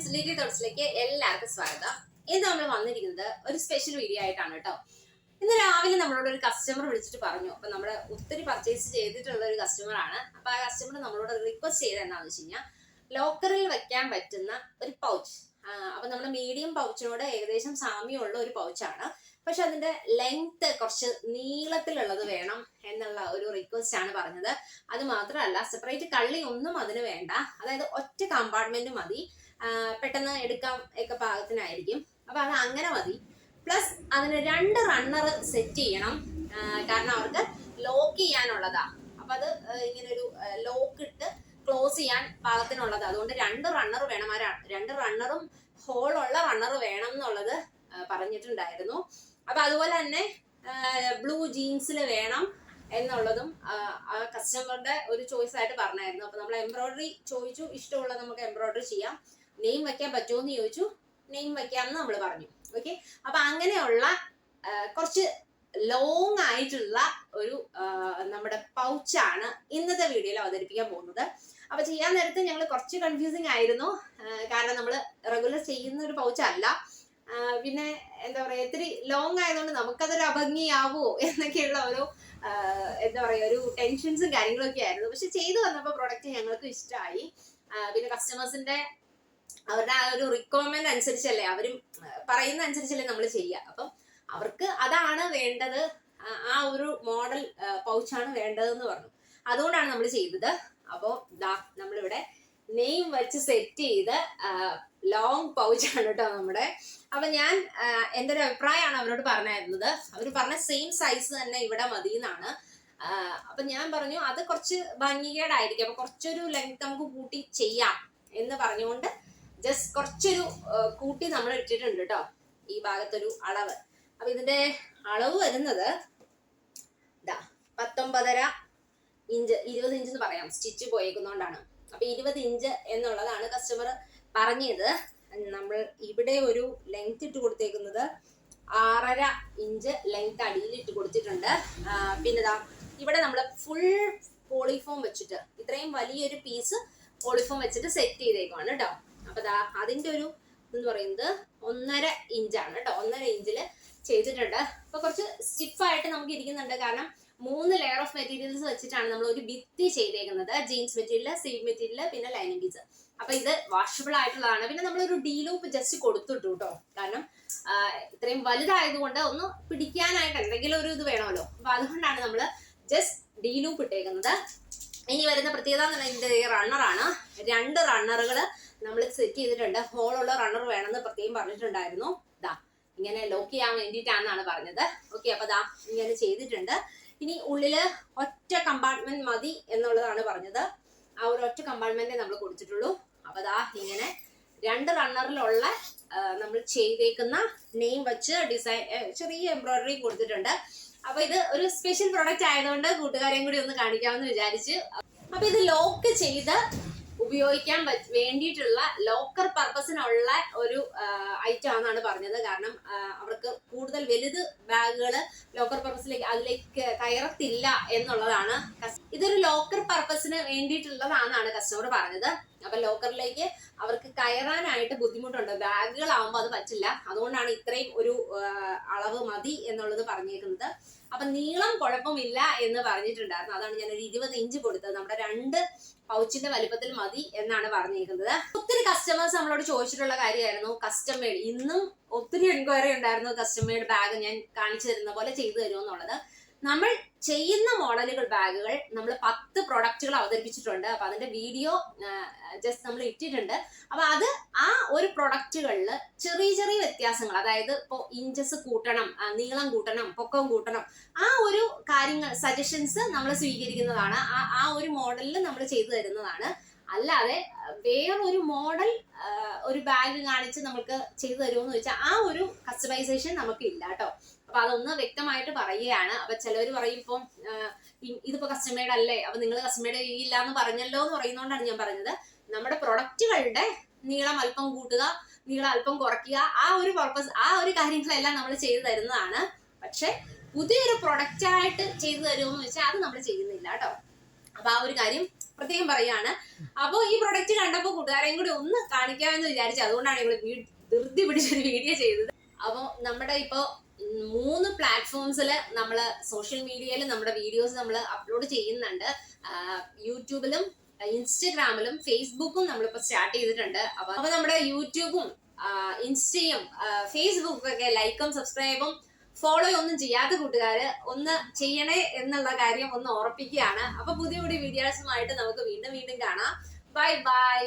Insulated തോട്ട്സിലേക്ക് എല്ലാവർക്കും സ്വാഗതം. ഇന്ന് നമ്മൾ വന്നിരിക്കുന്നത് ഒരു സ്പെഷ്യൽ വീഡിയോ ആയിട്ടാണ് കേട്ടോ ഇന്ന് രാവിലെ നമ്മളോട് ഒരു കസ്റ്റമർ വിളിച്ചിട്ട് പറഞ്ഞു. അപ്പൊ നമ്മൾ ഒത്തിരി പർച്ചേസ് ചെയ്തിട്ടുള്ള ഒരു കസ്റ്റമർ ആണ്. അപ്പൊ ആ കസ്റ്റമർ നമ്മളോട് റിക്വസ്റ്റ് ചെയ്ത് എന്താണെന്ന് വെച്ച് കഴിഞ്ഞാൽ ലോക്കറിൽ വെക്കാൻ പറ്റുന്ന ഒരു പൗച്ച് അപ്പൊ നമ്മുടെ മീഡിയം പൗച്ചിനോട് ഏകദേശം സാമ്യമുള്ള ഒരു പൗച്ചാണ് പക്ഷെ അതിന്റെ ലെങ്ത് കുറച്ച് നീളത്തിലുള്ളത് വേണം എന്നുള്ള ഒരു റിക്വസ്റ്റ് ആണ് പറഞ്ഞത്. അത് മാത്രമല്ല സെപ്പറേറ്റ് കള്ളി ഒന്നും അതിന് വേണ്ട. അതായത് ഒറ്റ കമ്പാർട്ട്മെന്റ് മതി. പെട്ടെന്ന് എടുക്കാൻ ഒക്കെ പാകത്തിനായിരിക്കും. അപ്പൊ അത് അങ്ങനെ മതി. പ്ലസ് അതിന് രണ്ട് റണ്ണർ സെറ്റ് ചെയ്യണം. കാരണം അവർക്ക് ലോക്ക് ചെയ്യാനുള്ളതാ. അപ്പൊ അത് ഇങ്ങനെ ഒരു ലോക്ക് ഇട്ട് ക്ലോസ് ചെയ്യാൻ പാകത്തിനുള്ളത്. അതുകൊണ്ട് രണ്ട് റണ്ണർ വേണം. ആ രണ്ട് റണ്ണറും ഹോളുള്ള റണ്ണർ വേണം എന്നുള്ളത് പറഞ്ഞിട്ടുണ്ടായിരുന്നു. അപ്പൊ അതുപോലെ തന്നെ ബ്ലൂ ജീൻസിൽ വേണം എന്നുള്ളതും ആ കസ്റ്റമറുടെ ഒരു ചോയ്സ് ആയിട്ട് പറഞ്ഞായിരുന്നു. അപ്പൊ നമ്മൾ എംബ്രോയിഡറി ചോദിച്ചു. ഇഷ്ടമുള്ളത് നമുക്ക് എംബ്രോയിഡറി ചെയ്യാം. നെയിം വെക്കാൻ പറ്റുമോ എന്ന് ചോദിച്ചു. നെയിം വെക്കാമെന്ന് നമ്മൾ പറഞ്ഞു. ഓക്കെ അപ്പൊ അങ്ങനെയുള്ള കുറച്ച് ലോങ് ആയിട്ടുള്ള ഒരു നമ്മുടെ പൗച്ചാണ് ഇന്നത്തെ വീഡിയോയിൽ അവതരിപ്പിക്കാൻ പോകുന്നത്. അപ്പൊ ചെയ്യാൻ നേരത്ത് ഞങ്ങൾ കുറച്ച് കൺഫ്യൂസിങ് ആയിരുന്നു. കാരണം നമ്മൾ റെഗുലർ ചെയ്യുന്ന ഒരു പൗച്ച് അല്ല. പിന്നെ എന്താ പറയാ ഇത്തിരി ലോങ് ആയതുകൊണ്ട് നമുക്കതൊരു അഭംഗിയാവോ എന്നൊക്കെയുള്ള ഒരു എന്താ പറയാ ഒരു ടെൻഷൻസും കാര്യങ്ങളൊക്കെ ആയിരുന്നു. പക്ഷെ ചെയ്തു വന്നപ്പോൾ പ്രൊഡക്റ്റ് ഞങ്ങൾക്ക് ഇഷ്ടമായി പിന്നെ കസ്റ്റമേഴ്സിന്റെ അവരുടെ ആ ഒരു റിക്വയർമെന്റ് അനുസരിച്ചല്ലേ അവരും പറയുന്ന അനുസരിച്ചല്ലേ നമ്മൾ ചെയ്യുക. അപ്പം അവർക്ക് അതാണ് വേണ്ടത്. ആ, ഒരു മോഡൽ പൗച്ചാണ് വേണ്ടതെന്ന് പറഞ്ഞു. അതുകൊണ്ടാണ് നമ്മൾ ചെയ്തത്. അപ്പോൾ ദാ നമ്മളിവിടെ നെയിം വെച്ച് സെറ്റ് ചെയ്ത് ലോങ് പൗച്ചാണ് കേട്ടോ നമ്മുടെ. അപ്പൊ ഞാൻ എന്റെ ഒരു അഭിപ്രായമാണ് അവരോട് പറഞ്ഞായിരുന്നത്. അവർ പറഞ്ഞ സെയിം സൈസ് തന്നെ ഇവിടെ മതി എന്നാണ് അപ്പൊ ഞാൻ പറഞ്ഞു അത് കുറച്ച് ഭംഗികേടായിരിക്കും. അപ്പൊ കുറച്ചൊരു ലെങ്ത് നമുക്ക് കൂട്ടി ചെയ്യാം എന്ന് പറഞ്ഞുകൊണ്ട് ജസ്റ്റ് കുറച്ചൊരു കൂട്ടി നമ്മൾ ഇട്ടിട്ടുണ്ട് കേട്ടോ ഈ ഭാഗത്തൊരു അളവ്. അപ്പൊ ഇതിന്റെ അളവ് വരുന്നത് ഇതാ പത്തൊമ്പതര ഇഞ്ച് ഇരുപത് ഇഞ്ച് എന്ന് പറയാം. സ്റ്റിച്ച് പോയേക്കുന്നോണ്ടാണ്. അപ്പൊ ഇരുപത് ഇഞ്ച് എന്നുള്ളതാണ് കസ്റ്റമർ പറഞ്ഞത്. നമ്മൾ ഇവിടെ ഒരു ലെങ്ത് ഇട്ട് കൊടുത്തേക്കുന്നത് ആറര ഇഞ്ച് ലെങ്ത് അടിയിൽ ഇട്ട് കൊടുത്തിട്ടുണ്ട്. പിന്നെ ഇവിടെ നമ്മൾ ഫുൾ പോളിഫോം വെച്ചിട്ട് ഇത്രയും വലിയൊരു പീസ് പോളിഫോം വെച്ചിട്ട് സെറ്റ് ചെയ്തേക്കുവാണ് കേട്ടോ അപ്പൊ ദാ അതിന്റെ ഒരു എന്ന് പറയുന്നത് ഒന്നര ഇഞ്ചാണ് കേട്ടോ ഒന്നര ഇഞ്ചിൽ ചെയ്തിട്ടുണ്ട്. അപ്പൊ കുറച്ച് സ്റ്റിഫായിട്ട് നമുക്ക് ഇരിക്കുന്നുണ്ട്. കാരണം മൂന്ന് ലെയർ ഓഫ് മെറ്റീരിയൽസ് വെച്ചിട്ടാണ് നമ്മൾ ഒരു ഭിത്തി ചെയ്തേക്കുന്നത്. ജീൻസ് മെറ്റീരിയൽ സീഡ് മെറ്റീരിയൽ പിന്നെ ലൈനിങ് പീസ് അപ്പൊ ഇത് വാഷബിൾ ആയിട്ടുള്ളതാണ്. പിന്നെ നമ്മളൊരു ഡീ ലൂപ്പ് ജസ്റ്റ് കൊടുത്തിട്ടു കേട്ടോ കാരണം ഇത്രയും വലുതായതുകൊണ്ട് ഒന്ന് പിടിക്കാനായിട്ട് എന്തെങ്കിലും ഒരു ഇത് വേണമല്ലോ. അപ്പൊ അതുകൊണ്ടാണ് നമ്മൾ ജസ്റ്റ് ഡീ ലൂപ്പ് ഇട്ടേക്കുന്നത്. ഇനി വരുന്ന പ്രത്യേകത എന്ന് പറഞ്ഞാൽ ഈ റണ്ണറാണ് രണ്ട് റണ്ണറുകൾ നമ്മൾ സെറ്റ് ചെയ്തിട്ടുണ്ട്. ഹോളുള്ള റണ്ണർ വേണമെന്ന് പ്രത്യേകം പറഞ്ഞിട്ടുണ്ടായിരുന്നു. ദാ ഇങ്ങനെ ലോക്ക് ചെയ്യാൻ വേണ്ടിയിട്ടാണെന്നാണ് പറഞ്ഞത്. ഓക്കെ അപ്പൊ ദാ ഇങ്ങനെ ചെയ്തിട്ടുണ്ട്. ഇനി ഉള്ളിൽ ഒറ്റ കമ്പാർട്ട്മെന്റ് മതി എന്നുള്ളതാണ് പറഞ്ഞത്. ആ ഒരു ഒറ്റ കമ്പാർട്ട്മെന്റേ നമ്മൾ കൊടുത്തിട്ടുള്ളൂ. അപ്പൊ ദാ ഇങ്ങനെ രണ്ട് റണ്ണറിലുള്ള നമ്മൾ ചെയ്തേക്കുന്ന നെയിം വെച്ച് ഡിസൈൻ ചെറിയ എംബ്രോയിഡറി കൊടുത്തിട്ടുണ്ട്. അപ്പൊ ഇത് ഒരു സ്പെഷ്യൽ പ്രോഡക്റ്റ് ആയതുകൊണ്ട് കൂട്ടുകാരെയും കൂടി ഒന്ന് കാണിക്കാമെന്ന് വിചാരിച്ച്. അപ്പൊ ഇത് ലോക്ക് ചെയ്ത് ഉപയോഗിക്കാൻ വേണ്ടിയിട്ടുള്ള ലോക്കർ പർപ്പസിനുള്ള ഒരു ഐറ്റം ആണെന്നാണ് പറഞ്ഞത്. കാരണം അവർക്ക് കൂടുതൽ വലുത് ബാഗുകൾ ലോക്കർ പർപ്പസിലേക്ക് അതിലേക്ക് കയറത്തില്ല എന്നുള്ളതാണ് ഇതൊരു ലോക്കർ പർപ്പസിന് വേണ്ടിയിട്ടുള്ളതാണെന്നാണ് കസ്റ്റമർ പറഞ്ഞത്. അപ്പൊ ലോക്കറിലേക്ക് അവർക്ക് കയറാനായിട്ട് ബുദ്ധിമുട്ടുണ്ട്. ബാഗുകളാവുമ്പോൾ അത് പറ്റില്ല. അതുകൊണ്ടാണ് ഇത്രയും ഒരു അളവ് മതി എന്നുള്ളത് പറഞ്ഞേക്കുന്നത്. അപ്പൊ നീളം കുഴപ്പമില്ല എന്ന് പറഞ്ഞിട്ടുണ്ടായിരുന്നു. അതാണ് ഞാൻ ഒരു ഇരുപത് ഇഞ്ച് കൊടുത്തത്. നമ്മുടെ രണ്ട് പൗച്ചിന്റെ വലിപ്പത്തിൽ മതി എന്നാണ് പറഞ്ഞിരിക്കുന്നത് ഒത്തിരി കസ്റ്റമേഴ്സ് നമ്മളോട് ചോദിച്ചിട്ടുള്ള കാര്യമായിരുന്നു. കസ്റ്റം മെയ്ഡ് ഇന്നും ഒത്തിരി എൻക്വയറി ഉണ്ടായിരുന്നു. കസ്റ്റം മെയ്ഡ് ബാഗ് ഞാൻ കാണിച്ചു തരുന്ന പോലെ ചെയ്തു തരുമോ എന്നുള്ളത് നമ്മൾ ചെയ്യുന്ന മോഡലുകൾ ബാഗുകൾ നമ്മൾ പത്ത് പ്രൊഡക്റ്റുകൾ അവതരിപ്പിച്ചിട്ടുണ്ട്. അപ്പൊ അതിന്റെ വീഡിയോ ജസ്റ്റ് നമ്മൾ ഇട്ടിട്ടുണ്ട്. അപ്പൊ അത് ആ ഒരു പ്രൊഡക്റ്റുകളിൽ ചെറിയ ചെറിയ വ്യത്യാസങ്ങൾ അതായത് ഇപ്പോൾ ഇഞ്ചസ് കൂട്ടണം നീളം കൂട്ടണം പൊക്കം കൂട്ടണം ആ ഒരു കാര്യങ്ങൾ സജഷൻസ് നമ്മൾ സ്വീകരിക്കുന്നതാണ്. ആ ആ ഒരു മോഡലിൽ നമ്മൾ ചെയ്തു തരുന്നതാണ്. അല്ലാതെ വേറൊരു മോഡൽ ഒരു ബാഗ് കാണിച്ച് നമുക്ക് ചെയ്തു തരുമെന്ന് ചോദിച്ചാൽ ആ ഒരു കസ്റ്റമൈസേഷൻ നമുക്ക് ഇല്ല കേട്ടോ. അപ്പൊ അതൊന്ന് വ്യക്തമായിട്ട് പറയുകയാണ്. അപ്പൊ ചിലവർ പറയും ഇപ്പം ഇതിപ്പോ കസ്റ്റമേഡ് അല്ലേ? അപ്പൊ നിങ്ങൾ കസ്റ്റമേഡ് ചെയ്യില്ല എന്ന് പറഞ്ഞല്ലോ എന്ന് പറയുന്നതുകൊണ്ടാണ് ഞാൻ പറഞ്ഞത്. നമ്മുടെ പ്രൊഡക്റ്റുകളുടെ നീളം അല്പം കൂട്ടുക നീളം അല്പം കുറയ്ക്കുക ആ ഒരു പർപ്പസ് ആ ഒരു കാര്യങ്ങളെല്ലാം നമ്മൾ ചെയ്തു തരുന്നതാണ്. പക്ഷെ പുതിയൊരു പ്രൊഡക്റ്റ് ആയിട്ട് ചെയ്തു തരുമെന്ന് വെച്ചാൽ അത് നമ്മൾ ചെയ്യുന്നില്ല കേട്ടോ. അപ്പൊ ആ ഒരു കാര്യം പ്രത്യേകം പറയാണ് അപ്പൊ ഈ പ്രൊഡക്റ്റ് കണ്ടപ്പോ കൂട്ടുകാരെയും കൂടി ഒന്ന് കാണിക്കാമെന്ന് വിചാരിച്ചു. അതുകൊണ്ടാണ് ഞങ്ങൾ ധൃതി പിടിച്ചൊരു വീഡിയോ ചെയ്തത്. അപ്പോൾ നമ്മുടെ ഇപ്പോ ഉം, മൂന്ന് പ്ലാറ്റ്ഫോംസിൽ നമ്മൾ സോഷ്യൽ മീഡിയയിൽ നമ്മുടെ വീഡിയോസ് നമ്മൾ അപ്ലോഡ് ചെയ്യുന്നുണ്ട്. യൂട്യൂബിലും ഇൻസ്റ്റഗ്രാമിലും ഫേസ്ബുക്കും നമ്മളിപ്പോൾ സ്റ്റാർട്ട് ചെയ്തിട്ടുണ്ട്. അപ്പൊ അപ്പൊ നമ്മുടെ യൂട്യൂബും ഇൻസ്റ്റയും ഫേസ്ബുക്കും ഒക്കെ ലൈക്കും സബ്സ്ക്രൈബും ഫോളോ ഒന്നും ചെയ്യാത്ത കൂട്ടുകാര് ഒന്ന് ചെയ്യണേ എന്നുള്ള കാര്യം ഒന്ന് ഓർപ്പിക്കുകയാണ് അപ്പൊ പുതിയ പുതിയ വീഡിയോസുമായിട്ട് നമുക്ക് വീണ്ടും വീണ്ടും കാണാം. Bye bye